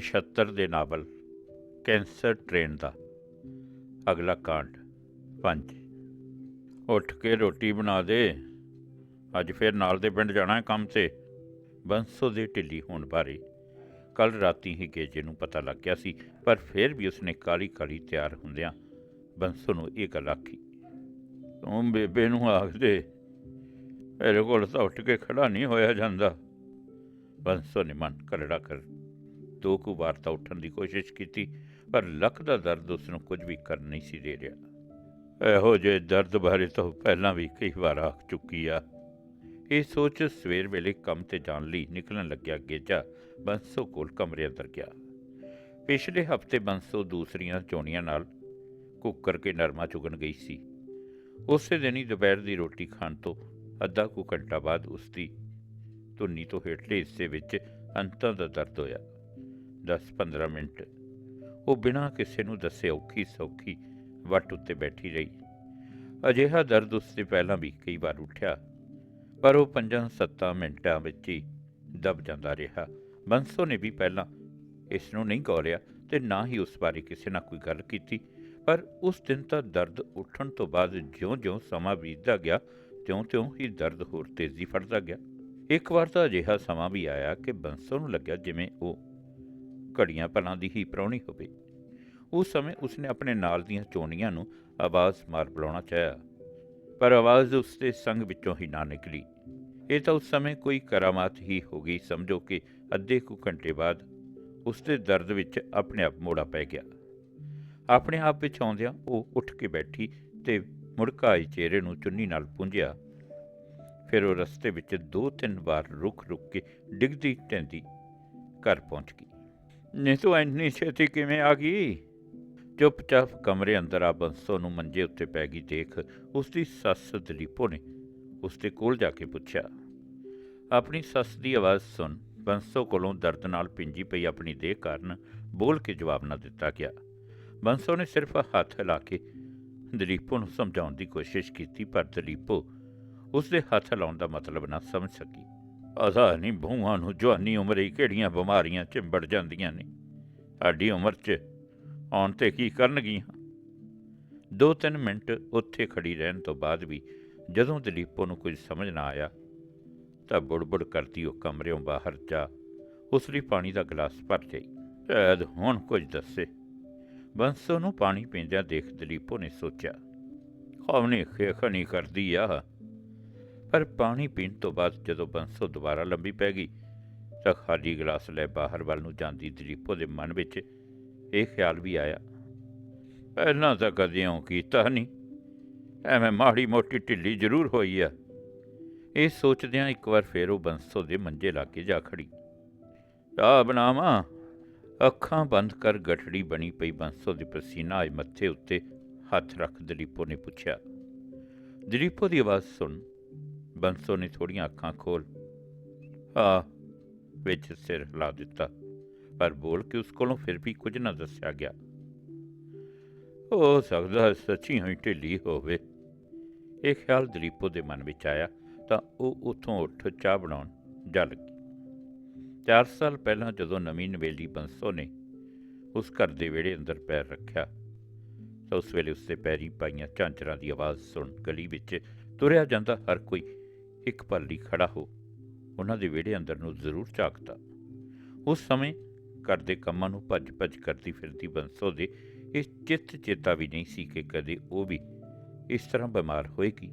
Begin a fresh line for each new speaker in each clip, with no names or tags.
76 ਦੇ novel, cancer train ਦਾ। ਅਗਲਾ ਕਾਂਡ 5 ਉੱਠ ਕੇ ਰੋਟੀ ਬਣਾ ਦੇ। ਅੱਜ ਫਿਰ ਨਾਲ ਦੇ ਪਿੰਡ ਜਾਣਾ ਹੈ ਕੰਮ ਤੇ। ਬੰਸੋ ਦੇ ਢਿੱਲੀ ਹੋਣ ਬਾਰੇ। ਕੱਲ ਰਾਤੀ ਹੀ ਗੇਜੇ ਨੂੰ ਪਤਾ ਲੱਗ ਗਿਆ ਸੀ, ਪਰ ਫਿਰ ਵੀ ਉਸਨੇ ਕਾਲੀ ਕਾਲੀ ਤਿਆਰ ਹੁੰਦਿਆਂ ਬੰਸੋ ਨੂੰ ਇਹ ਗੱਲ ਆਖੀ, ਤੂੰ ਬੇਬੇ ਨੂੰ ਆਖ ਦੇ। ਮੇਰੇ ਕੋਲ ਤਾਂ ਉੱਠ ਕੇ ਖੜਾ ਨਹੀਂ ਹੋਇਆ ਜਾਂਦਾ। ਬੰਸੋ ਨੇ ਮਨ ਕਰੜਾ ਕਰ ਦੋ ਕੁ ਵਾਰ ਤਾਂ ਉੱਠਣ ਦੀ ਕੋਸ਼ਿਸ਼ ਕੀਤੀ, ਪਰ ਲੱਕ ਦਾ ਦਰਦ ਉਸ ਨੂੰ ਕੁਝ ਵੀ ਕਰਨ ਨਹੀਂ ਸੀ ਦੇ ਰਿਹਾ। ਇਹੋ ਜਿਹੇ ਦਰਦ ਬਾਰੇ ਤਾਂ ਪਹਿਲਾਂ ਵੀ ਕਈ ਵਾਰ ਆਖ ਚੁੱਕੀ ਆ। ਇਹ ਸੋਚ ਸਵੇਰ ਵੇਲੇ ਕੰਮ ਤੇ ਜਾਣ ਲਈ ਨਿਕਲਣ ਲੱਗਿਆ ਗੇਜਾ ਬੰਸੋ ਕੋਲ ਕਮਰੇ ਅੰਦਰ ਗਿਆ। ਪਿਛਲੇ ਹਫ਼ਤੇ ਬੰਸੋ ਦੂਸਰੀਆਂ ਚੋਣੀਆਂ ਨਾਲ ਕੁੱਕਰ ਕੇ ਨਰਮਾ ਚੁਗਣ ਗਈ ਸੀ। ਉਸੇ ਦਿਨ ਹੀ ਦੁਪਹਿਰ ਦੀ ਰੋਟੀ ਖਾਣ ਤੋਂ ਅੱਧਾ ਕੁ ਘੰਟਾ ਬਾਅਦ ਉਸ ਦੀ ਧੁੰਨੀ ਤੋਂ ਹੇਠਲੇ ਹਿੱਸੇ ਵਿੱਚ ਅੰਤਾਂ ਦਾ ਦਰਦ ਹੋਇਆ। 10-15 ਮਿੰਟ। ਉਹ ਬਿਨਾਂ ਕਿਸੇ ਨੂੰ ਦੱਸੇ ਔਖੀ ਸੌਖੀ ਵੱਟ ਉੱਤੇ ਬੈਠੀ ਰਹੀ। ਅਜਿਹਾ ਦਰਦ ਉਸ ਤੇ ਪਹਿਲਾਂ ਵੀ ਕਈ ਵਾਰ ਉੱਠਿਆ, ਪਰ ਉਹ 5-7 ਮਿੰਟਾਂ ਵਿੱਚ ਹੀ ਦਬ ਜਾਂਦਾ ਰਿਹਾ। ਬੰਸੋ ਨੇ ਵੀ ਪਹਿਲਾਂ ਇਸ ਨੂੰ ਨਹੀਂ ਗੌਰਿਆ ਤੇ ਨਾ ਹੀ ਉਸ ਬਾਰੇ ਕਿਸੇ ਨਾਲ ਕੋਈ ਗੱਲ ਕੀਤੀ, ਪਰ ਉਸ ਦਿਨ ਤਾਂ ਦਰਦ ਉੱਠਣ ਤੋਂ ਬਾਅਦ ਜਿਉਂ-ਜਿਉਂ ਸਮਾਂ ਬੀਤਦਾ ਗਿਆ, ਤਿਉਂ-ਤਿਉਂ ਹੀ ਦਰਦ ਹੋਰ ਤੇਜ਼ੀ ਫੜਦਾ ਗਿਆ। ਇੱਕ ਵਾਰ ਤਾਂ ਅਜਿਹਾ ਸਮਾਂ ਵੀ ਆਇਆ ਕਿ ਬੰਸੋ ਨੂੰ ਲੱਗਿਆ ਜਿਵੇਂ ਉਹ ਘੜੀਆਂ ਭਲਾਂ ਦੀ ਹੀ ਪ੍ਰਾਹੁਣੀ ਹੋਵੇ। ਉਸ ਸਮੇਂ ਉਸਨੇ ਆਪਣੇ ਨਾਲ ਦੀਆਂ ਚੋਣੀਆਂ ਨੂੰ ਆਵਾਜ਼ ਮਾਰ ਬੁਲਾਉਣਾ ਚਾਹਿਆ, ਪਰ ਆਵਾਜ਼ ਉਸਦੇ ਸੰਗ ਵਿੱਚੋਂ ਹੀ ਨਾ ਨਿਕਲੀ। ਇਹ ਤਾਂ ਉਸ ਸਮੇਂ ਕੋਈ ਕਰਾਮਾਤ ਹੀ ਹੋ ਗਈ, ਸਮਝੋ ਕਿ ਅੱਧੇ ਕੁ ਘੰਟੇ ਬਾਅਦ ਉਸਦੇ ਦਰਦ ਵਿੱਚ ਆਪਣੇ ਆਪ ਮੋੜਾ ਪੈ ਗਿਆ। ਆਪਣੇ ਆਪ ਵਿੱਚ ਆਉਂਦਿਆਂ ਉਹ ਉੱਠ ਕੇ ਬੈਠੀ ਤੇ ਮੁੜਕਾਈ ਚਿਹਰੇ ਨੂੰ ਚੁੰਨੀ ਨਾਲ ਪੁੰਝਿਆ। ਫਿਰ ਉਹ ਰਸਤੇ ਵਿੱਚ ਦੋ ਤਿੰਨ ਵਾਰ ਰੁਕ ਰੁਕ ਕੇ ਡਿੱਗਦੀ ਟੈਂਦੀ ਘਰ ਪਹੁੰਚ ਗਈ। ਨਹੀਂ ਤੂੰ ਇੰਨੀ ਛੇਤੀ ਕਿਵੇਂ ਆ ਗਈ? ਚੁੱਪਚਾਪ ਕਮਰੇ ਅੰਦਰ ਆ, ਬੰਸੋ ਨੂੰ ਮੰਜੇ ਉੱਤੇ ਪੈ ਗਈ ਦੇਖ। ਉਸ ਦੀ ਸੱਸ ਦਲੀਪੋ ਨੇ ਉਸ ਦੇ ਕੋਲ ਜਾ ਕੇ ਪੁੱਛਿਆ। ਆਪਣੀ ਸੱਸ ਦੀ ਆਵਾਜ਼ ਸੁਣ, ਬੰਸੋ ਕੋਲੋਂ ਦਰਦ ਨਾਲ ਪਿੰਜੀ ਪਈ ਆਪਣੀ ਦੇਹ ਕਾਰਨ ਬੋਲ ਕੇ ਜਵਾਬ ਨਾ ਦਿੱਤਾ ਗਿਆ। ਬੰਸੋ ਨੇ ਸਿਰਫ ਹੱਥ ਹਿਲਾ ਕੇ ਦਲੀਪੋ ਨੂੰ ਸਮਝਾਉਣ ਦੀ ਕੋਸ਼ਿਸ਼ ਕੀਤੀ, ਪਰ ਦਲੀਪੋ ਉਸ ਦੇ ਹੱਥ ਲਾਉਣ ਦਾ ਮਤਲਬ ਨਾ ਸਮਝ ਸਕੀ। ਅਸਾ ਨਹੀਂ ਭੂਆਂ ਨੂੰ ਜਵਾਨੀ ਉਮਰੇ ਹੀ ਕਿਹੜੀਆਂ ਬਿਮਾਰੀਆਂ ਚਿੰਬੜ ਜਾਂਦੀਆਂ ਨੇ? ਸਾਡੀ ਉਮਰ 'ਚ ਆਉਣ ਤੇ ਕੀ ਕਰਨਗੀਆਂ? ਦੋ ਤਿੰਨ ਮਿੰਟ ਉੱਥੇ ਖੜੀ ਰਹਿਣ ਤੋਂ ਬਾਅਦ ਵੀ ਜਦੋਂ ਦਲੀਪੋ ਨੂੰ ਕੁਝ ਸਮਝ ਨਾ ਆਇਆ, ਤਾਂ ਬੁੜਬੁੜ ਕਰਦੀ ਉਹ ਕਮਰਿਓਂ ਬਾਹਰ ਜਾ ਉਸ ਲਈ ਪਾਣੀ ਦਾ ਗਲਾਸ ਭਰ ਜਾਈ ਸ਼ਾਇਦ ਹੁਣ ਕੁਝ ਦੱਸੇ। ਬੰਸੋ ਨੂੰ ਪਾਣੀ ਪੀਂਦਿਆਂ ਦੇਖ ਦਲੀਪੋ ਨੇ ਸੋਚਿਆ ਖਵਨੀ ਖੇਖਣੀ ਕਰਦੀ ਆ। ਪਰ ਪਾਣੀ ਪੀਣ ਤੋਂ ਬਾਅਦ ਜਦੋਂ ਬੰਸੋ ਦੁਬਾਰਾ ਲੰਬੀ ਪੈ ਗਈ, ਤਾਂ ਖਾਲੀ ਗਲਾਸ ਲੈ ਬਾਹਰ ਵੱਲ ਨੂੰ ਜਾਂਦੀ ਦਲੀਪੋ ਦੇ ਮਨ ਵਿੱਚ ਇਹ ਖਿਆਲ ਵੀ ਆਇਆ, ਪਹਿਲਾਂ ਤਾਂ ਕਦੇ ਉਹ ਕੀਤਾ ਨਹੀਂ। ਐਵੇਂ ਮਾੜੀ ਮੋਟੀ ਢਿੱਲੀ ਜ਼ਰੂਰ ਹੋਈ ਆ। ਇਹ ਸੋਚਦਿਆਂ ਇੱਕ ਵਾਰ ਫੇਰ ਉਹ ਬੰਸੋ ਦੇ ਮੰਜੇ ਲਾ ਕੇ ਜਾ ਖੜੀ। ਆ ਬਣਾਵਾਂ? ਅੱਖਾਂ ਬੰਦ ਕਰ ਗਠੜੀ ਬਣੀ ਪਈ ਬੰਸੋ ਦੀ ਪਸੀਨਾ ਆਏ ਮੱਥੇ ਉੱਤੇ ਹੱਥ ਰੱਖ ਦਲੀਪੋ ਨੇ ਪੁੱਛਿਆ। ਦਲੀਪੋ ਦੀ ਆਵਾਜ਼ ਸੁਣ ਬੰਸੋ ਨੇ ਥੋੜੀਆਂ ਅੱਖਾਂ ਖੋਲ ਹਾਂ ਵਿੱਚ ਸਿਰ ਹਿਲਾ ਦਿੱਤਾ। ਪਰ ਬੋਲ ਕੇ ਉਸ ਕੋਲੋਂ ਫਿਰ ਵੀ ਕੁਝ ਨਾ ਦੱਸਿਆ ਗਿਆ। ਹੋ ਸਕਦਾ ਸੱਚੀ ਹੀ ਢਿੱਲੀ ਹੋਵੇ। ਇਹ ਖਿਆਲ ਦਲੀਪੋ ਦੇ ਮਨ ਵਿੱਚ ਆਇਆ ਤਾਂ ਉਹ ਉੱਥੋਂ ਉੱਠ ਚਾਹ ਬਣਾਉਣ ਜਾ ਲੱਗੀ। ਚਾਰ ਸਾਲ ਪਹਿਲਾਂ ਜਦੋਂ ਨਵੀਂ ਨਵੇਲੀ ਬੰਸੋ ਨੇ ਉਸ ਘਰ ਦੇ ਵਿਹੜੇ ਅੰਦਰ ਪੈਰ ਰੱਖਿਆ, ਤਾਂ ਉਸ ਵੇਲੇ ਉਸਦੇ ਪੈਰੀ ਪਾਈਆਂ ਝਾਂਜਰਾਂ ਦੀ ਆਵਾਜ਼ ਸੁਣ ਗਲੀ ਵਿੱਚ ਤੁਰਿਆ ਜਾਂਦਾ ਹਰ ਕੋਈ ਇੱਕ ਪਲ ਲਈ ਖੜਾ ਹੋ ਉਹਨਾਂ ਦੇ ਵਿਹੜੇ ਅੰਦਰ ਨੂੰ ਜ਼ਰੂਰ ਝਾਕਦਾ ਉਸ ਸਮੇਂ ਕਰਦੇ ਕੰਮਾਂ ਨੂੰ ਭੱਜ-ਭੱਜ ਕਰਦੀ ਫਿਰਦੀ ਬੰਸੋ ਦੇ ਇਹ ਚਿੱਤ ਚੇਤਾ ਵੀ ਨਹੀਂ ਸੀ ਕਿ ਕਦੇ ਉਹ ਵੀ ਇਸ ਤਰ੍ਹਾਂ ਬਿਮਾਰ ਹੋਏਗੀ।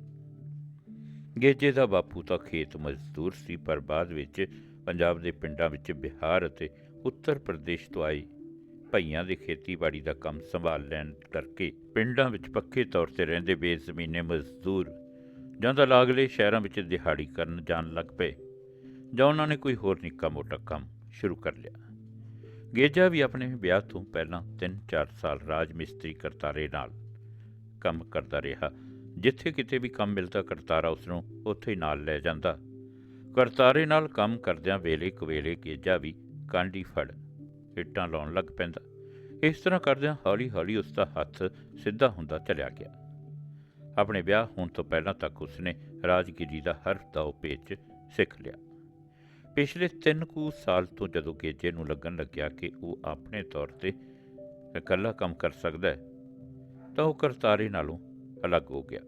ਗੇਜੇ ਦਾ ਬਾਪੂ ਤਾਂ ਖੇਤ ਮਜ਼ਦੂਰ ਸੀ, ਪਰ ਬਾਅਦ ਵਿੱਚ ਪੰਜਾਬ ਦੇ ਪਿੰਡਾਂ ਵਿੱਚ ਬਿਹਾਰ ਅਤੇ ਉੱਤਰ ਪ੍ਰਦੇਸ਼ ਤੋਂ ਆਏ ਭਈਆਂ ਦੇ ਖੇਤੀਬਾੜੀ ਦਾ ਕੰਮ ਸੰਭਾਲ ਲੈਣ ਕਰਕੇ ਪਿੰਡਾਂ ਵਿੱਚ ਪੱਕੇ ਤੌਰ ਤੇ ਰਹਿੰਦੇ ਬੇਜ਼ਮੀਨੇ ਮਜ਼ਦੂਰ ਜਾਂ ਤਾਂ ਲਾਗਲੇ ਸ਼ਹਿਰਾਂ ਵਿੱਚ ਦਿਹਾੜੀ ਕਰਨ ਜਾਣ ਲੱਗ ਪਏ, ਜਾਂ ਉਹਨਾਂ ਨੇ ਕੋਈ ਹੋਰ ਨਿੱਕਾ ਮੋਟਾ ਕੰਮ ਸ਼ੁਰੂ ਕਰ ਲਿਆ। ਗੇਜਾ ਵੀ ਆਪਣੇ ਵਿਆਹ ਤੋਂ ਪਹਿਲਾਂ 3-4 ਸਾਲ ਰਾਜ ਮਿਸਤਰੀ ਕਰਤਾਰੇ ਨਾਲ। ਕੰਮ ਕਰਦਾ ਰਿਹਾ। ਜਿੱਥੇ ਕਿਤੇ ਵੀ ਕੰਮ ਮਿਲਦਾ ਕਰਤਾਰਾ ਉਸ ਨੂੰ ਉੱਥੇ ਹੀ ਨਾਲ ਲੈ ਜਾਂਦਾ। ਕਰਤਾਰੇ ਨਾਲ ਕੰਮ ਕਰਦਿਆਂ ਵੇਲੇ ਕਵੇਲੇ ਗੇਜਾ ਵੀ ਕਾਂਡੀ ਫੜ ਇੱਟਾਂ ਲਾਉਣ ਲੱਗ ਪੈਂਦਾ। ਇਸ ਤਰ੍ਹਾਂ ਕਰਦਿਆਂ ਹੌਲੀ-ਹੌਲੀ ਉਸ ਦਾ ਹੱਥ ਸਿੱਧਾ ਹੁੰਦਾ ਚਲਿਆ ਗਿਆ। ਆਪਣੇ ਵਿਆਹ ਹੋਣ ਤੋਂ ਪਹਿਲਾਂ ਤੱਕ ਉਸਨੇ ਰਾਜਗੀਰੀ ਦਾ ਹਰ ਦਾਅ ਪੇਚ ਸਿੱਖ ਲਿਆ। ਪਿਛਲੇ 3 ਕੁ ਸਾਲ ਤੋਂ ਜਦੋਂ ਗੇਜੇ ਨੂੰ ਲੱਗਣ ਲੱਗਿਆ ਕਿ ਉਹ ਆਪਣੇ ਤੌਰ ਤੇ ਇਕੱਲਾ ਕੰਮ ਕਰ ਸਕਦਾ ਹੈ, ਤਾਂ ਉਹ ਕਰਤਾਰੇ ਨਾਲੋਂ ਅਲੱਗ ਹੋ ਗਿਆ।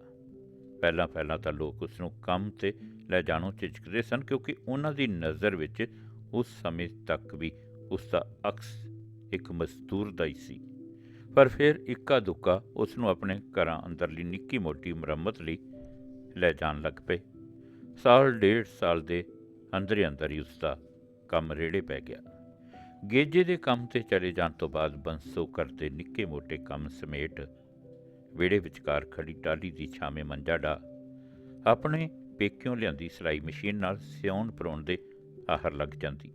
ਪਹਿਲਾਂ ਪਹਿਲਾਂ ਤਾਂ ਲੋਕ ਉਸ ਨੂੰ ਕੰਮ ਤੇ ਲੈ ਜਾਣੋਂ ਝਿਜਕਦੇ ਸਨ ਕਿਉਂਕਿ ਉਹਨਾਂ ਦੀ ਨਜ਼ਰ ਵਿੱਚ ਉਸ ਸਮੇਂ ਤੱਕ ਵੀ ਉਸ ਦਾ ਅਕਸ ਇੱਕ ਮਜ਼ਦੂਰ ਦਾ ਹੀ ਸੀ। ਪਰ ਫਿਰ ਇੱਕਾ ਦੁੱਕਾ ਉਸ ਨੂੰ ਆਪਣੇ ਘਰਾਂ ਅੰਦਰਲੀ ਨਿੱਕੀ ਮੋਟੀ ਮੁਰੰਮਤ ਲਈ ਲੈ ਜਾਣ ਲੱਗ ਪਏ। ਸਾਲ ਡੇਢ ਸਾਲ ਦੇ ਅੰਦਰ ਹੀ ਅੰਦਰ ਹੀ ਉਸ ਦਾ ਕੰਮ ਰੇੜੇ ਪੈ ਗਿਆ। ਗੇਜੇ ਦੇ ਕੰਮ ਤੇ ਚਲੇ ਜਾਣ ਤੋਂ ਬਾਅਦ ਬੰਸੋ ਕਰਦੇ ਨਿੱਕੇ ਮੋਟੇ ਕੰਮ ਸਮੇਟ ਵਿਹੜੇ ਵਿਚਕਾਰ ਖੜੀ ਟਾਲੀ ਦੀ ਛਾਵੇਂ ਮੰਜਾ ਡਾ ਆਪਣੇ ਪੇਕਿਓਂ ਲਿਆਂਦੀ ਸਿਲਾਈ ਮਸ਼ੀਨ ਨਾਲ ਸਿਉਣ ਪਰੋਣ ਦੇ ਆਹਰ ਲੱਗ ਜਾਂਦੀ।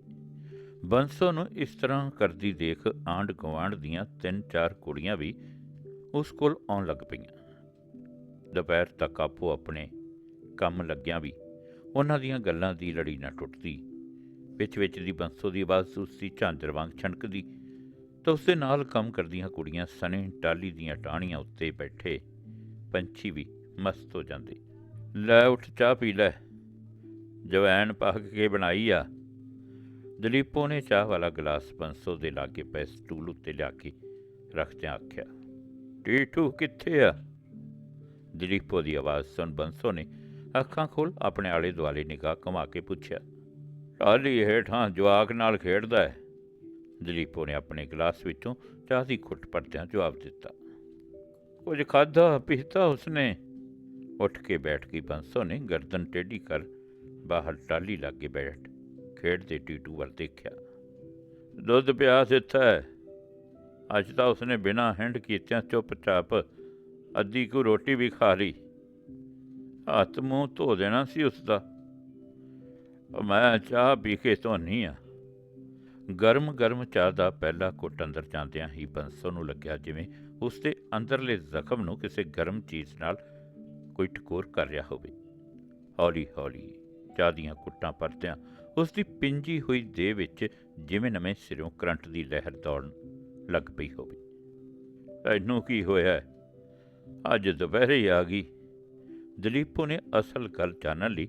ਬੰਸੋ ਨੂੰ ਇਸ ਤਰ੍ਹਾਂ ਕਰਦੀ ਦੇਖ ਆਂਡ ਗਵਾਂਡ ਦੀਆਂ ਤਿੰਨ ਚਾਰ ਕੁੜੀਆਂ ਵੀ ਉਸ ਕੋਲ ਆਉਣ ਲੱਗ ਪਈਆਂ। ਦੁਪਹਿਰ ਤੱਕ ਆਪੋ ਆਪਣੇ ਕੰਮ ਲੱਗਿਆਂ ਵੀ ਉਹਨਾਂ ਦੀਆਂ ਗੱਲਾਂ ਦੀ ਲੜੀ ਨਾ ਟੁੱਟਦੀ। ਵਿੱਚ ਵਿੱਚ ਦੀ ਬੰਸੋ ਦੀ ਆਵਾਜ਼ ਉਸਦੀ ਝਾਂਜਰ ਵਾਂਗ ਛਣਕਦੀ ਤਾਂ ਉਸਦੇ ਨਾਲ ਕੰਮ ਕਰਦੀਆਂ ਕੁੜੀਆਂ ਸਣੇ ਟਾਲੀ ਦੀਆਂ ਟਾਹਣੀਆਂ ਉੱਤੇ ਬੈਠੇ ਪੰਛੀ ਵੀ ਮਸਤ ਹੋ ਜਾਂਦੇ। ਲੈ ਉੱਠ ਚਾਹ ਪੀ ਲੈ। ਜਵੈਣ ਪਾ ਕੇ ਬਣਾਈ ਆ। ਦਲੀਪੋ ਨੇ ਚਾਹ ਵਾਲਾ ਗਲਾਸ ਬੰਸੋ ਦੇ ਲਾਗੇ ਪਏ ਸਟੂਲ ਉੱਤੇ ਲਿਆ ਕੇ ਰੱਖਦਿਆਂ ਆਖਿਆ, ਟੀਟੂ ਕਿੱਥੇ ਆ? ਦਲੀਪੋ ਦੀ ਆਵਾਜ਼ ਸੁਣ ਬੰਸੋ ਨੇ ਅੱਖਾਂ ਖੋਲ ਆਪਣੇ ਆਲੇ ਦੁਆਲੇ ਨਿਗਾਹ ਘੁਮਾ ਕੇ ਪੁੱਛਿਆ ਟਾਲੀ ਹੇਠਾਂ ਜਵਾਕ ਨਾਲ ਖੇਡਦਾ ਹੈ? ਦਲੀਪੋ ਨੇ ਆਪਣੇ ਗਲਾਸ ਵਿੱਚੋਂ ਚਾਹ ਦੀ ਘੁੱਟ ਭਰਦਿਆਂ ਜਵਾਬ ਦਿੱਤਾ, ਕੁਝ ਖਾਧਾ, ਪੀਤਾ ਉਸਨੇ? ਉੱਠ ਕੇ ਬੈਠ ਗਈ ਬੰਸੋ ਨੇ ਗਰਦਨ ਟੇਢੀ ਕਰ ਬਾਹਰ ਟਾਲੀ ਲਾਗੇ ਬੈਠ ਖੇਡਦੇ ਟੀਟੂ ਵੱਲ ਦੇਖਿਆ। ਦੁੱਧ ਪਿਆਸ ਦਿੱਤਾ ਹੈ ਅੱਜ ਤਾਂ ਉਸਨੇ ਬਿਨਾਂ ਹੈਂਡ ਕੀਤਿਆਂ ਚੁੱਪਚਾਪ ਅੱਧੀ ਕੁ ਰੋਟੀ ਵੀ ਖਾ ਲਈ। ਹੱਥ ਮੂੰਹ ਧੋ ਦੇਣਾ ਸੀ ਉਸ ਦਾ ਮੈਂ ਚਾਹ ਪੀ ਕੇ ਧੋਨੀ ਆ। ਗਰਮ ਗਰਮ ਚਾਹ ਦਾ ਪਹਿਲਾ ਘੁੱਟ ਅੰਦਰ ਜਾਂਦਿਆਂ ਹੀ ਬੰਸੋ ਨੂੰ ਲੱਗਿਆ ਜਿਵੇਂ ਉਸ ਦੇ ਅੰਦਰਲੇ ਜ਼ਖਮ ਨੂੰ ਕਿਸੇ ਗਰਮ ਚੀਜ਼ ਨਾਲ ਕੋਈ ਟਕੋਰ ਕਰ ਰਿਹਾ ਹੋਵੇ। ਹੌਲੀ ਹੌਲੀ ਚਾਹ ਦੀਆਂ ਕੁੱਟਾਂ ਪਰਦਿਆਂ ਉਸ ਦੀ ਪਿੰਜੀ ਹੋਈ ਦੇਹ ਵਿੱਚ ਜਿਵੇਂ ਨਵੇਂ ਸਿਰੋਂ ਕਰੰਟ ਦੀ ਲਹਿਰ ਦੌੜਨ ਲੱਗ ਪਈ ਹੋਵੇ। ਤੈਨੂੰ ਕੀ ਹੋਇਆ? ਅੱਜ ਦੁਪਹਿਰੇ ਆ ਗਈ। ਦਲੀਪੋ ਨੇ ਅਸਲ ਗੱਲ ਜਾਣਨ ਲਈ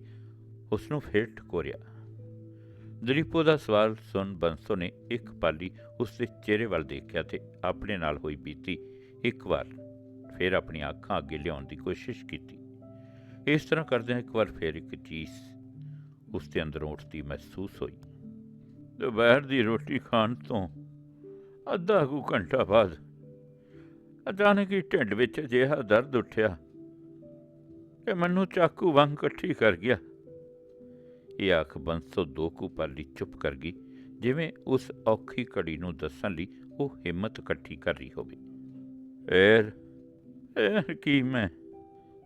ਉਸ ਨੂੰ ਫੇਰ ਠਕੋਰਿਆ। ਦਲੀਪੋ ਦਾ ਸਵਾਲ ਸੁਣ ਬੰਸੋ ਨੇ ਇੱਕ ਪਾਲੀ ਉਸ ਦੇ ਚਿਹਰੇ ਵੱਲ ਦੇਖਿਆ ਤੇ ਆਪਣੇ ਨਾਲ ਹੋਈ ਬੀਤੀ ਇੱਕ ਵਾਰ ਫਿਰ ਆਪਣੀਆਂ ਅੱਖਾਂ ਅੱਗੇ ਲਿਆਉਣ ਦੀ ਕੋਸ਼ਿਸ਼ ਕੀਤੀ। ਇਸ ਤਰ੍ਹਾਂ ਕਰਦਿਆਂ ਇੱਕ ਵਾਰ ਫਿਰ ਇੱਕ ਚੀਜ਼ ਉਸ ਦੇ ਅੰਦਰੋਂ ਉੱਠਦੀ ਮਹਿਸੂਸ ਹੋਈ। ਦੁਪਹਿਰ ਦੀ ਰੋਟੀ ਖਾਣ ਤੋਂ ਅੱਧਾ ਕੁ ਘੰਟਾ ਬਾਅਦ ਅਚਾਨਕ ਹੀ ਢਿੱਡ ਵਿੱਚ ਅਜਿਹਾ ਦਰਦ ਉੱਠਿਆ ਕਿ ਮੈਨੂੰ ਚਾਕੂ ਵਾਂਗ ਇਕੱਠੀ ਕਰ ਗਿਆ। ਇਹ ਆਖ ਬੰਸੋ ਦੋ ਕੁ ਪਾਲੀ ਚੁੱਪ ਕਰ ਗਈ, ਜਿਵੇਂ ਉਸ ਔਖੀ ਘੜੀ ਨੂੰ ਦੱਸਣ ਲਈ ਉਹ ਹਿੰਮਤ ਇਕੱਠੀ ਕਰ ਰਹੀ ਹੋਵੇ। ਫੇਰ ਇਹ ਕੀ ਮੈਂ?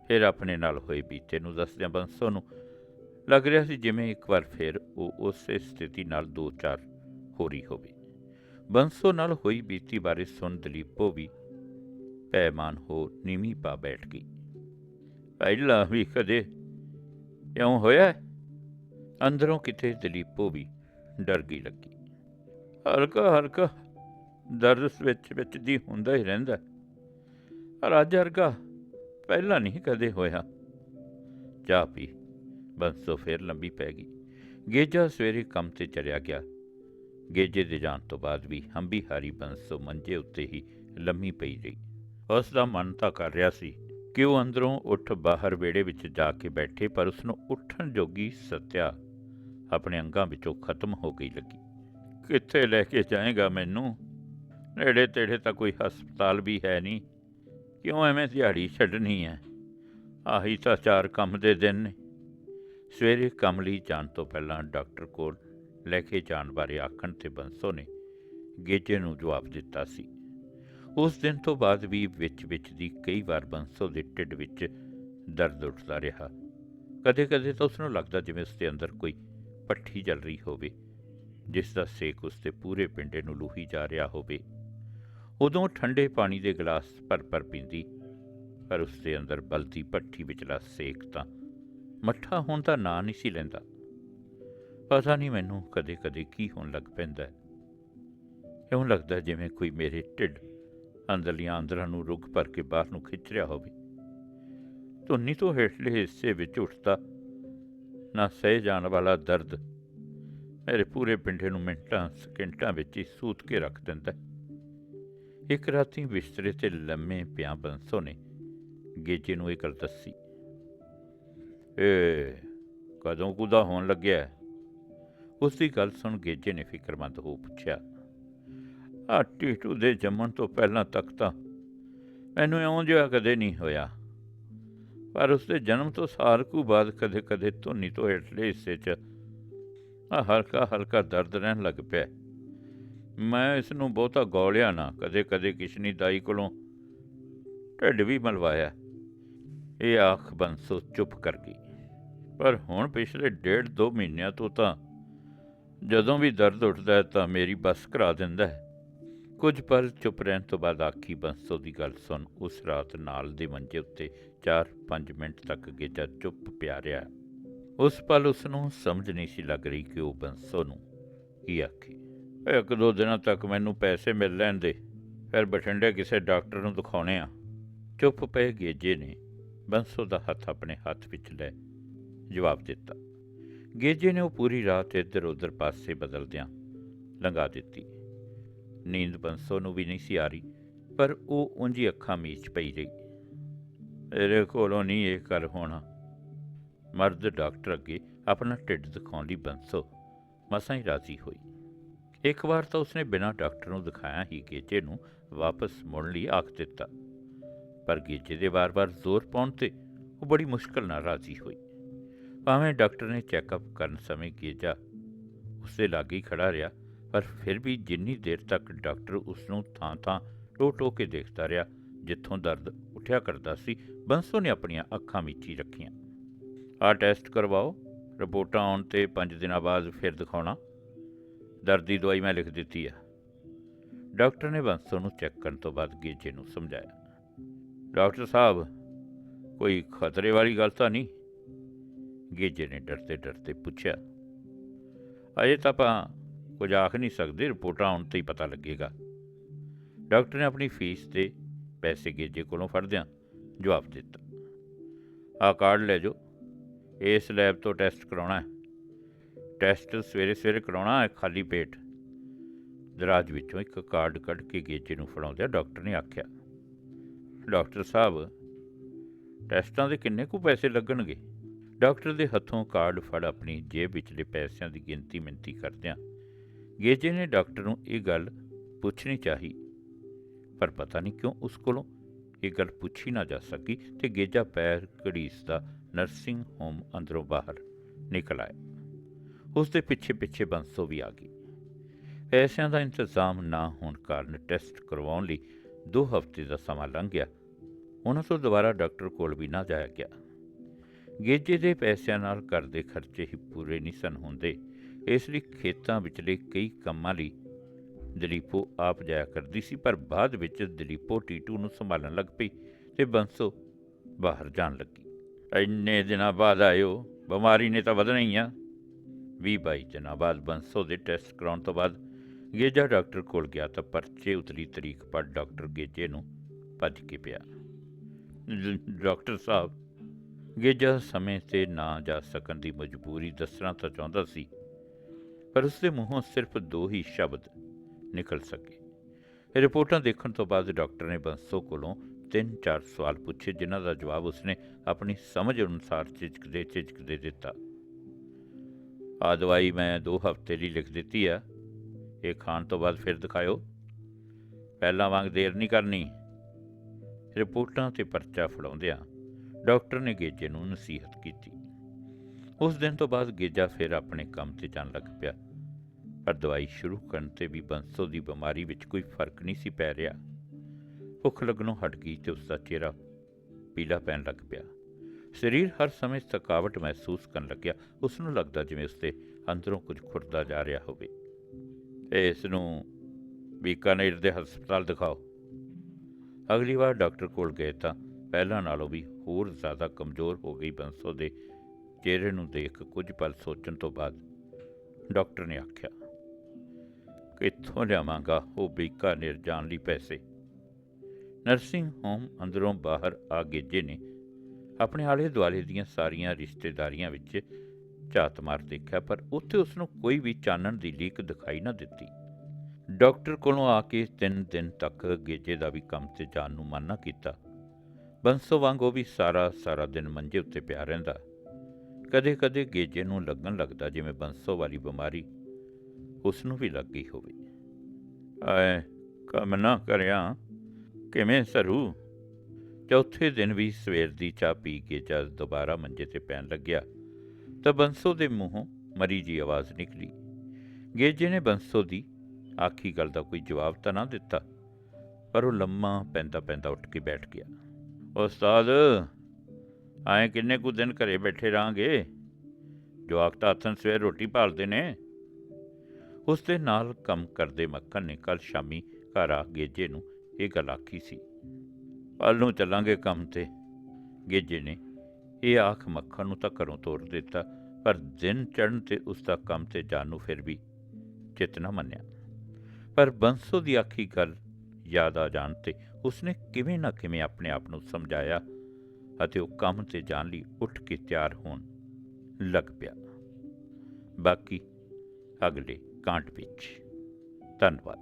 ਫਿਰ ਆਪਣੇ ਨਾਲ ਹੋਏ ਬੀਤੇ ਨੂੰ ਦੱਸਦਿਆਂ ਬੰਸੋ ਨੂੰ ਲੱਗ ਰਿਹਾ ਸੀ ਜਿਵੇਂ ਇੱਕ ਵਾਰ ਫਿਰ ਉਹ ਉਸੇ ਸਥਿਤੀ ਨਾਲ ਦੋ ਚਾਰ ਹੋ ਰਹੀ ਹੋਵੇ। ਬੰਸੋ ਨਾਲ ਹੋਈ ਬੀਤੀ ਬਾਰੇ ਸੁਣ ਦਲੀਪੋ ਵੀ ਪੈਮਾਨ ਹੋ ਨੀਵੀਂ ਪਾ ਬੈਠ ਗਈ। ਪਹਿਲਾਂ ਵੀ ਕਦੇ ਇਉਂ ਹੋਇਆ ਅੰਦਰੋਂ ਕਿਤੇ ਦਲੀਪੋ ਵੀ ਡਰ ਗਈ ਲੱਗੀ। ਹਲਕਾ ਹਲਕਾ ਦਰਦ ਵਿੱਚ ਵਿੱਚ ਦੀ ਹੁੰਦਾ ਹੀ ਰਹਿੰਦਾ ਹੈ। ਪਰ ਵਰਗਾ ਪਹਿਲਾਂ ਨਹੀਂ ਕਦੇ ਹੋਇਆ। ਚਾਹ ਪੀ ਬੰਸੋ ਫੇਰ ਲੰਬੀ ਪੈ ਗਈ। ਗੇਜਾ ਸਵੇਰੇ ਕੰਮ ਤੇ ਚਲਿਆ ਗਿਆ। ਗੇਜੇ ਦੇ ਜਾਣ ਤੋਂ ਬਾਅਦ ਵੀ ਹੰਬੀ ਹਾਰੀ ਬੰਸੋ ਮੰਜੇ ਉੱਤੇ ਹੀ ਲੰਮੀ ਪਈ ਰਹੀ। ਉਸ ਦਾ ਮਨ ਤਾਂ ਕਰ ਰਿਹਾ ਸੀ ਕਿ ਉਹ ਅੰਦਰੋਂ ਉੱਠ ਬਾਹਰ ਵਿਹੜੇ ਵਿੱਚ ਜਾ ਕੇ ਬੈਠੇ, ਪਰ ਉਸ ਨੂੰ ਉੱਠਣ ਜੋਗੀ ਸੱਤਿਆ ਆਪਣੇ ਅੰਗਾਂ ਵਿੱਚੋਂ ਖਤਮ ਹੋ ਗਈ ਲੱਗੀ। ਕਿੱਥੇ ਲੈ ਕੇ ਜਾਏਗਾ ਮੈਨੂੰ? ਨੇੜੇ ਤੇੜੇ ਤਾਂ ਕੋਈ ਹਸਪਤਾਲ ਵੀ ਹੈ ਨਹੀਂ। ਕਿਉਂ ਐਵੇਂ ਦਿਹਾੜੀ ਛੱਡਣੀ ਹੈ? ਆਹੀ ਤਾਂ ਚਾਰ ਕੰਮ ਦੇ ਦਿਨ ਨੇ। ਸਵੇਰੇ ਕੰਮ ਲਈ ਜਾਣ ਤੋਂ ਪਹਿਲਾਂ ਡਾਕਟਰ ਕੋਲ ਲੈ ਕੇ ਜਾਣ ਬਾਰੇ ਆਖਣ ਤੇ ਬੰਸੋ ਨੇ ਗੇਜੇ ਨੂੰ ਜਵਾਬ ਦਿੱਤਾ ਸੀ। ਉਸ ਦਿਨ ਤੋਂ ਬਾਅਦ ਵੀ ਵਿੱਚ ਵਿੱਚ ਦੀ ਕਈ ਵਾਰ ਬੰਸੋ ਦੇ ਢਿੱਡ ਵਿੱਚ ਦਰਦ ਉੱਠਦਾ ਰਿਹਾ। ਕਦੇ-ਕਦੇ ਤਾਂ ਉਸ ਨੂੰ ਲੱਗਦਾ ਜਿਵੇਂ ਉਸ ਦੇ ਅੰਦਰ ਕੋਈ ਪੱਠੀ ਜਲ ਰਹੀ ਹੋਵੇ, ਜਿਸ ਦਾ ਸੇਕ ਉਸ ਦੇ ਪੂਰੇ ਪਿੰਡੇ ਨੂੰ ਲੂਹੀ ਜਾ ਰਿਹਾ ਹੋਵੇ। ਉਦੋਂ ਠੰਡੇ ਪਾਣੀ ਦੇ ਗਲਾਸ ਭਰ-ਭਰ ਪੀਂਦੀ, ਪਰ ਉਸ ਦੇ ਅੰਦਰ ਬਲਦੀ ਭੱਠੀ ਵਿਚਲਾ ਸੇਕ ਤਾਂ ਮੱਠਾ ਹੋਣ ਦਾ ਨਾਂ ਨਹੀਂ ਸੀ ਲੈਂਦਾ। ਪਤਾ ਨਹੀਂ ਮੈਨੂੰ ਕਦੇ-ਕਦੇ ਕੀ ਹੋਣ ਲੱਗ ਪੈਂਦਾ ਹੈ। ਇਉਂ ਲੱਗਦਾ ਜਿਵੇਂ ਕੋਈ ਮੇਰੇ ਢਿੱਡ ਅੰਦਰਲੀਆਂ ਅੰਦਰਾਂ ਨੂੰ ਰੁੱਗ ਭਰ ਕੇ ਬਾਹਰ ਨੂੰ ਖਿੱਚ ਰਿਹਾ ਹੋਵੇ। ਧੁੰਨੀ ਤੋਂ ਹੇਠਲੇ ਹਿੱਸੇ ਵਿੱਚ ਉੱਠਦਾ, ਨਾ ਸਹਿ ਜਾਣ ਵਾਲਾ ਦਰਦ ਮੇਰੇ ਪੂਰੇ ਪਿੰਡੇ ਨੂੰ ਮਿੰਟਾਂ, ਸਕਿੰਟਾਂ ਵਿੱਚ ਹੀ ਸੂਤ ਕੇ ਰੱਖ ਦਿੰਦਾ ਇੱਕ ਰਾਤੀ ਬਿਸਤਰੇ ਤੇ ਲੰਮੇ ਪਿਆ ਬੰਸੋ ਨੇ ਗੇਜੇ ਨੂੰ ਇਹ ਗੱਲ ਦੱਸੀ। ਏ ਕਦੋਂ ਕੁਦਾ ਹੋਣ ਲੱਗਿਆ ਉਸ ਦੀ ਗੱਲ ਸੁਣ ਗੇਜੇ ਨੇ ਫਿਕਰਮੰਦ ਹੋ ਪੁੱਛਿਆ ਆ ਟੀਟੂ ਦੇ ਜੰਮਣ ਤੋਂ ਪਹਿਲਾਂ ਤੱਕ ਤਾਂ ਮੈਨੂੰ ਇਉਂ ਜਿਹਾ ਕਦੇ ਨਹੀਂ ਹੋਇਆ। ਪਰ ਉਸ ਦੇ ਜਨਮ ਤੋਂ ਸਾਲ ਕੁ ਬਾਅਦ ਕਦੇ-ਕਦੇ ਧੁੰਨੀ ਤੋਂ ਹੇਠਲੇ ਹਿੱਸੇ 'ਚ ਆ ਹਲਕਾ ਹਲਕਾ ਦਰਦ ਰਹਿਣ ਲੱਗ ਪਿਆ ਮੈਂ ਇਸ ਨੂੰ ਬਹੁਤਾ ਗੌਲਿਆ ਨਾ, ਕਦੇ-ਕਦੇ ਕਿਸ਼ਨੀ ਦਾਈ ਕੋਲੋਂ ਢਿੱਡ ਵੀ ਮਲਵਾਇਆ। ਇਹ ਆਖ ਬੰਸੋ ਚੁੱਪ ਕਰ ਗਈ। ਪਰ ਹੁਣ ਪਿਛਲੇ ਡੇਢ ਦੋ ਮਹੀਨਿਆਂ ਤੋਂ ਤਾਂ ਜਦੋਂ ਵੀ ਦਰਦ ਉੱਠਦਾ ਹੈ ਤਾਂ ਮੇਰੀ ਬਸ ਕਰਾ ਦਿੰਦਾ ਹੈ। ਕੁਝ ਪਲ ਚੁੱਪ ਰਹਿਣ ਤੋਂ ਬਾਅਦ ਆਖੀ ਬੰਸੋ ਦੀ ਗੱਲ ਸੁਣ, ਉਸ ਰਾਤ ਨਾਲ ਦੇ ਮੰਜੇ ਉੱਤੇ 4-5 ਮਿੰਟ ਤੱਕ ਗੇਜਾ ਚੁੱਪ ਪਿਆ ਰਿਹਾ। ਉਸ ਪਲ ਉਸ ਨੂੰ ਸਮਝ ਨਹੀਂ ਸੀ ਲੱਗ ਰਹੀ ਕਿ ਉਹ ਬੰਸੋ ਨੂੰ ਕੀ ਆਖੇ। ਇੱਕ ਦੋ ਦਿਨਾਂ ਤੱਕ ਮੈਨੂੰ ਪੈਸੇ ਮਿਲ ਲੈਣ ਦੇ, ਫਿਰ ਬਠਿੰਡੇ ਕਿਸੇ ਡਾਕਟਰ ਨੂੰ ਦਿਖਾਉਣੇ ਆ। ਚੁੱਪ ਪਏ ਗੇਜੇ ਨੇ, ਬੰਸੋ ਦਾ ਹੱਥ ਆਪਣੇ ਹੱਥ ਵਿੱਚ ਲੈ ਜਵਾਬ ਦਿੱਤਾ। ਗੇਜੇ ਨੇ ਉਹ ਪੂਰੀ ਰਾਤ ਇੱਧਰ ਉੱਧਰ ਪਾਸੇ ਬਦਲਦਿਆਂ ਲੰਘਾ ਦਿੱਤੀ। ਨੀਂਦ ਬੰਸੋ ਨੂੰ ਵੀ ਨਹੀਂ ਸੀ ਆ ਰਹੀ, ਪਰ ਉਹ ਉਂਝੀ ਅੱਖਾਂ ਮੀਚ ਪਈ ਰਹੀ। ਮੇਰੇ ਕੋਲੋਂ ਨਹੀਂ ਇਹ ਕਰ ਹੋਣਾ। ਮਰਦ ਡਾਕਟਰ ਅੱਗੇ ਆਪਣਾ ਢਿੱਡ ਦਿਖਾਉਣ ਲਈ ਬੰਸੋ ਮਸਾਂ ਹੀ ਰਾਜ਼ੀ ਹੋਈ। ਇੱਕ ਵਾਰ ਤਾਂ ਉਸਨੇ ਬਿਨਾਂ ਡਾਕਟਰ ਨੂੰ ਦਿਖਾਇਆ ਹੀ ਗੇਜੇ ਨੂੰ ਵਾਪਸ ਮੁੜਨ ਲਈ ਆਖ ਦਿੱਤਾ। ਪਰ ਗੇਜੇ ਦੇ ਵਾਰ-ਵਾਰ ਜ਼ੋਰ ਪਾਉਣ ਤੇ ਉਹ ਬੜੀ ਮੁਸ਼ਕਲ ਨਾਲ ਰਾਜ਼ੀ ਹੋਈ। ਭਾਵੇਂ ਡਾਕਟਰ ਨੇ ਚੈੱਕਅਪ ਕਰਨ ਸਮੇਂ ਗੇਜਾ ਉਸਦੇ ਲਾਗੇ ਹੀ ਖੜਾ ਰਿਹਾ, ਪਰ ਫਿਰ ਵੀ ਜਿੰਨੀ ਦੇਰ ਤੱਕ ਡਾਕਟਰ ਉਸ ਨੂੰ ਥਾਂ-ਥਾਂ, ਟੋ-ਟੋ ਕੇ ਦੇਖਦਾ ਰਿਹਾ, ਜਿੱਥੋਂ ਦਰਦ ਉੱਠਿਆ ਕਰਦਾ ਸੀ, ਬੰਸੋ ਨੇ ਆਪਣੀਆਂ ਅੱਖਾਂ ਮੀਚੀ ਰੱਖੀਆਂ। ਆਹ ਟੈਸਟ ਕਰਵਾਓ, ਰਿਪੋਰਟਾਂ ਆਉਣ ਤੇ 5 ਦਿਨਾਂ ਬਾਅਦ ਫਿਰ ਦਿਖਾਉਣਾ। ਦਰਦ ਦੀ ਦਵਾਈ ਮੈਂ ਲਿਖ ਦਿੱਤੀ ਆ। ਡਾਕਟਰ ਨੇ ਬੰਸੋ ਨੂੰ ਚੈੱਕ ਕਰਨ ਤੋਂ ਬਾਅਦ ਗੇਜੇ ਨੂੰ ਸਮਝਾਇਆ। ਡਾਕਟਰ ਸਾਹਿਬ, ਕੋਈ ਖਤਰੇ ਵਾਲੀ ਗੱਲ ਤਾਂ ਨਹੀਂ? ਗੇਜੇ ਨੇ ਡਰਦੇ ਡਰਦੇ ਪੁੱਛਿਆ। ਅਜੇ ਤਾਂ ਆਪਾਂ ਕੁਝ ਆਖ ਨਹੀਂ ਸਕਦੇ, ਰਿਪੋਰਟਾਂ ਆਉਣ ਤੇ ਹੀ ਪਤਾ ਲੱਗੇਗਾ। ਡਾਕਟਰ ਨੇ ਆਪਣੀ ਫੀਸ ਤੇ ਪੈਸੇ ਗੇਜੇ ਕੋਲੋਂ ਫੜਦਿਆਂ ਜਵਾਬ ਦਿੱਤਾ। ਆ ਕਾਰਡ ਲੈ ਜਾਓ। ਇਸ ਲੈਬ ਤੋਂ ਟੈਸਟ ਕਰਾਉਣਾ ਹੈ। ਟੈਸਟ ਸਵੇਰੇ ਸਵੇਰੇ ਕਰਾਉਣਾ ਹੈ ਖਾਲੀ ਪੇਟ। ਦਰਾਜ ਵਿੱਚੋਂ ਇੱਕ ਕਾਰਡ ਕੱਢ ਕੇ ਗੇਜੇ ਨੂੰ ਫੜਾਉਂਦਿਆਂ ਡਾਕਟਰ ਨੇ ਆਖਿਆ, ਡਾਕਟਰ ਸਾਹਿਬ, ਟੈਸਟਾਂ ਦੇ ਕਿੰਨੇ ਕੁ ਪੈਸੇ ਲੱਗਣਗੇ? ਡਾਕਟਰ ਦੇ ਹੱਥੋਂ ਕਾਰਡ ਫੜ ਆਪਣੀ ਜੇਬ ਵਿਚਲੇ ਪੈਸਿਆਂ ਦੀ ਗਿਣਤੀ ਮਿੰਤੀ ਕਰਦਿਆਂ ਗੇਜੇ ਨੇ ਡਾਕਟਰ ਨੂੰ ਇਹ ਗੱਲ ਪੁੱਛਣੀ ਚਾਹੀ, ਪਰ ਪਤਾ ਨਹੀਂ ਕਿਉਂ ਉਸ ਕੋਲੋਂ ਇਹ ਗੱਲ ਪੁੱਛੀ ਨਾ ਜਾ ਸਕੀ ਤੇ ਗੇਜਾ ਪੈਰ ਘੜੀਸਦਾ ਨਰਸਿੰਗ ਹੋਮ ਅੰਦਰੋਂ ਬਾਹਰ ਨਿਕਲ ਆਇਆ। ਉਸ ਦੇ ਪਿੱਛੇ ਪਿੱਛੇ ਬੰਸੋ ਵੀ ਆ ਗਈ। ਪੈਸਿਆਂ ਦਾ ਇੰਤਜ਼ਾਮ ਨਾ ਹੋਣ ਕਾਰਨ ਟੈਸਟ ਕਰਵਾਉਣ ਲਈ 2 ਹਫ਼ਤੇ ਦਾ ਸਮਾਂ ਲੰਘ ਗਿਆ। ਉਹਨਾਂ ਤੋਂ ਦੁਬਾਰਾ ਡਾਕਟਰ ਕੋਲ ਵੀ ਨਾ ਜਾਇਆ ਗਿਆ। ਗੇਜੇ ਦੇ ਪੈਸਿਆਂ ਨਾਲ ਘਰ ਦੇ ਖਰਚੇ ਹੀ ਪੂਰੇ ਨਹੀਂ ਸਨ ਹੁੰਦੇ। ਇਸ ਲਈ ਖੇਤਾਂ ਵਿਚਲੇ ਕਈ ਕੰਮਾਂ ਲਈ ਦਲੀਪੋ ਆਪ ਜਾਇਆ ਕਰਦੀ ਸੀ, ਪਰ ਬਾਅਦ ਵਿੱਚ ਦਲੀਪੋ ਟੀਟੂ ਨੂੰ ਸੰਭਾਲਣ ਲੱਗ ਪਈ ਤੇ ਬੰਸੋ ਬਾਹਰ ਜਾਣ ਲੱਗੀ। ਇੰਨੇ ਦਿਨਾਂ ਬਾਅਦ ਆਇਓ, ਬਿਮਾਰੀ ਨੇ ਤਾਂ ਵਧਣਾ ਹੀ ਆ। ਵੀਹ ਬਾਈ ਦਿਨਾਂ ਬਾਅਦ ਬੰਸੋ ਦੇ ਟੈਸਟ ਕਰਾਉਣ ਤੋਂ ਬਾਅਦ ਗੇਜਾ ਡਾਕਟਰ ਕੋਲ ਗਿਆ ਤਾਂ ਪਰਚੇ ਉਤਰੀ ਤਰੀਕ ਪਰ ਡਾਕਟਰ ਗੇਜੇ ਨੂੰ ਭੱਜ ਕੇ ਪਿਆ। ਡਾਕਟਰ ਸਾਹਿਬ ਗੇਜਾ ਸਮੇਂ ਤੇ ਨਾ ਜਾ ਸਕਣ ਦੀ ਮਜਬੂਰੀ ਦੱਸਣਾ ਤਾਂ ਚਾਹੁੰਦਾ ਸੀ, ਪਰ ਉਸਦੇ ਮੂੰਹੋਂ ਸਿਰਫ ਦੋ ਹੀ ਸ਼ਬਦ ਨਿਕਲ ਸਕੇ। ਰਿਪੋਰਟਾਂ ਦੇਖਣ ਤੋਂ ਬਾਅਦ ਡਾਕਟਰ ਨੇ ਬੰਸੋ ਕੋਲੋਂ ਤਿੰਨ ਚਾਰ ਸਵਾਲ ਪੁੱਛੇ, ਜਿਨ੍ਹਾਂ ਦਾ ਜਵਾਬ ਉਸਨੇ ਆਪਣੀ ਸਮਝ ਅਨੁਸਾਰ ਝਿਜਕਦੇ ਝਿਜਕਦੇ ਦਿੱਤਾ। ਆ ਦਵਾਈ ਮੈਂ 2 ਹਫ਼ਤੇ ਲਈ ਲਿਖ ਦਿੱਤੀ ਆ। ਇਹ ਖਾਣ ਤੋਂ ਬਾਅਦ ਫਿਰ ਦਿਖਾਇਓ। ਪਹਿਲਾਂ ਵਾਂਗ ਦੇਰ ਨਹੀਂ ਕਰਨੀ। ਰਿਪੋਰਟਾਂ ਤੇ ਪਰਚਾ ਫੜਾਉਂਦਿਆਂ ਡਾਕਟਰ ਨੇ ਗੇਜੇ ਨੂੰ ਨਸੀਹਤ ਕੀਤੀ। ਉਸ ਦਿਨ ਤੋਂ ਬਾਅਦ ਗੇਜਾ ਫਿਰ ਆਪਣੇ ਕੰਮ ਤੇ ਜਾਣ ਲੱਗ ਪਿਆ। ਪਰ ਦਵਾਈ ਸ਼ੁਰੂ ਕਰਨ ਤੇ ਵੀ ਬੰਸੋ ਦੀ ਬਿਮਾਰੀ ਵਿੱਚ ਕੋਈ ਫ਼ਰਕ ਨਹੀਂ ਸੀ ਪੈ ਰਿਹਾ। ਭੁੱਖ ਲੱਗਣੋਂ ਹਟ ਗਈ ਤੇ ਉਸ ਦਾ ਚਿਹਰਾ ਪੀਲਾ ਪੈਣ ਲੱਗ ਪਿਆ। ਸਰੀਰ ਹਰ ਸਮੇਂ ਥਕਾਵਟ ਮਹਿਸੂਸ ਕਰਨ ਲੱਗਿਆ। ਉਸ ਨੂੰ ਲੱਗਦਾ ਜਿਵੇਂ ਉਸ ਉਸਦੇ ਅੰਦਰੋਂ ਕੁਝ ਖੁਰਦਾ ਜਾ ਰਿਹਾ ਹੋਵੇ। ਇਸ ਨੂੰ ਬੀਕਾਨੇਰ ਦੇ ਹਸਪਤਾਲ ਦਿਖਾਓ। ਅਗਲੀ ਵਾਰ ਡਾਕਟਰ ਕੋਲ ਗਏ ਤਾਂ ਪਹਿਲਾਂ ਨਾਲੋਂ ਵੀ ਹੋਰ ਜ਼ਿਆਦਾ ਕਮਜ਼ੋਰ ਹੋ ਗਈ ਬੰਸੋ ਦੇ ਚਿਹਰੇ ਨੂੰ ਦੇਖ ਕੁਝ ਪਲ ਸੋਚਣ ਤੋਂ ਬਾਅਦ ਡਾਕਟਰ ਨੇ ਆਖਿਆ, ਕਿੱਥੋਂ ਲਿਆਵਾਂਗਾ ਉਹ ਬੀਕਾਨੇਰ ਜਾਣ ਲਈ ਪੈਸੇ? ਨਰਸਿੰਗ ਹੋਮ ਅੰਦਰੋਂ ਬਾਹਰ ਆ ਗੇਜੇ ਨੇ ਆਪਣੇ ਆਲੇ ਦੁਆਲੇ ਦੀਆਂ ਸਾਰੀਆਂ ਰਿਸ਼ਤੇਦਾਰੀਆਂ ਵਿੱਚ ਝਾਤ ਮਾਰ ਦੇਖਿਆ, ਪਰ ਉੱਥੇ ਉਸ ਨੂੰ ਕੋਈ ਵੀ ਚਾਨਣ ਦੀ ਲੀਕ ਦਿਖਾਈ ਨਾ ਦਿੱਤੀ। ਡਾਕਟਰ ਕੋਲੋਂ ਆ ਕੇ ਤਿੰਨ ਦਿਨ ਤੱਕ ਗੇਜੇ ਦਾ ਵੀ ਕੰਮ ਤੇ ਜਾਣ ਨੂੰ ਮਨ ਨਾ ਕੀਤਾ। ਬੰਸੋ ਵਾਂਗ ਉਹ ਵੀ ਸਾਰਾ ਸਾਰਾ ਦਿਨ ਮੰਜੇ ਉੱਤੇ ਪਿਆ ਰਹਿੰਦਾ। ਕਦੇ-ਕਦੇ ਗੇਜੇ ਨੂੰ ਲੱਗਣ ਲੱਗਦਾ ਜਿਵੇਂ ਬੰਸੋ ਵਾਲੀ ਬਿਮਾਰੀ ਉਸ ਨੂੰ ਵੀ ਲੱਗ ਗਈ ਹੋਵੇ। ਐ ਕੰਮ ਨਾ ਕਰਿਆ। ਕਿਵੇਂ ਸਰੂ? ਚੌਥੇ ਦਿਨ ਵੀ ਸਵੇਰ ਦੀ ਚਾਹ ਪੀ ਕੇ ਜਦ ਦੁਬਾਰਾ ਮੰਜੇ ਤੇ ਪੈਣ ਲੱਗਿਆ, ਤਾਂ ਬੰਸੋ ਦੇ ਮੂੰਹੋਂ ਮਰੀ ਜੀ ਆਵਾਜ਼ ਨਿਕਲੀ। ਗੇਜੇ ਨੇ ਬੰਸੋ ਦੀ ਆਖੀ ਗੱਲ ਦਾ ਕੋਈ ਜਵਾਬ ਤਾਂ ਨਾ ਦਿੱਤਾ, ਪਰ ਉਹ ਲੰਮਾ ਪੈਂਦਾ ਪੈਂਦਾ ਉੱਠ ਕੇ ਬੈਠ ਗਿਆ। ਉਸਤਾਦ, ਆਏ ਕਿੰਨੇ ਕੁ ਦਿਨ ਘਰੇ ਬੈਠੇ ਰਾਂਗੇ ਜਵਾਕ ਤਾਂ ਹੱਥਨ ਸਵੇਰ ਰੋਟੀ ਭਾਲਦੇ ਨੇ। ਉਸ ਦੇ ਨਾਲ ਕੰਮ ਕਰਦੇ ਮੱਖਣ ਨੇ ਕੱਲ ਸ਼ਾਮੀ ਘਰ ਆ ਗੇਜੇ ਨੂੰ ਇਹ ਗੱਲ ਆਖੀ ਸੀ। ਕੱਲ ਨੂੰ ਚੱਲਾਂਗੇ ਕੰਮ ਤੇ। ਗੇਜੇ ਨੇ ਇਹ ਆਖ ਮੱਖਣ ਨੂੰ ਤਾਂ ਘਰੋਂ ਤੋਰ ਦਿੱਤਾ, ਪਰ ਦਿਨ ਚੜ੍ਹਨ ਤੇ ਉਸ ਦਾ ਕੰਮ ਤੇ ਜਾਣ ਨੂੰ ਫਿਰ ਵੀ ਚਿੱਤ ਨਾ ਮੰਨਿਆ। ਪਰ ਬੰਸੋ ਦੀ ਆਖੀ ਗੱਲ ਯਾਦ ਆ ਜਾਣ ਤੇ ਉਸਨੇ ਕਿਵੇਂ ਨਾ ਕਿਵੇਂ ਆਪਣੇ ਆਪ ਨੂੰ ਸਮਝਾਇਆ ਅਤੇ ਉਹ ਕੰਮ ਤੇ ਜਾਣ ਲਈ ਉੱਠ ਕੇ ਤਿਆਰ ਹੋਣ ਲੱਗ ਪਿਆ। ਬਾਕੀ ਅਗਲੇ ਕਾਂਟ ਵਿੱਚ। ਧੰਨਵਾਦ।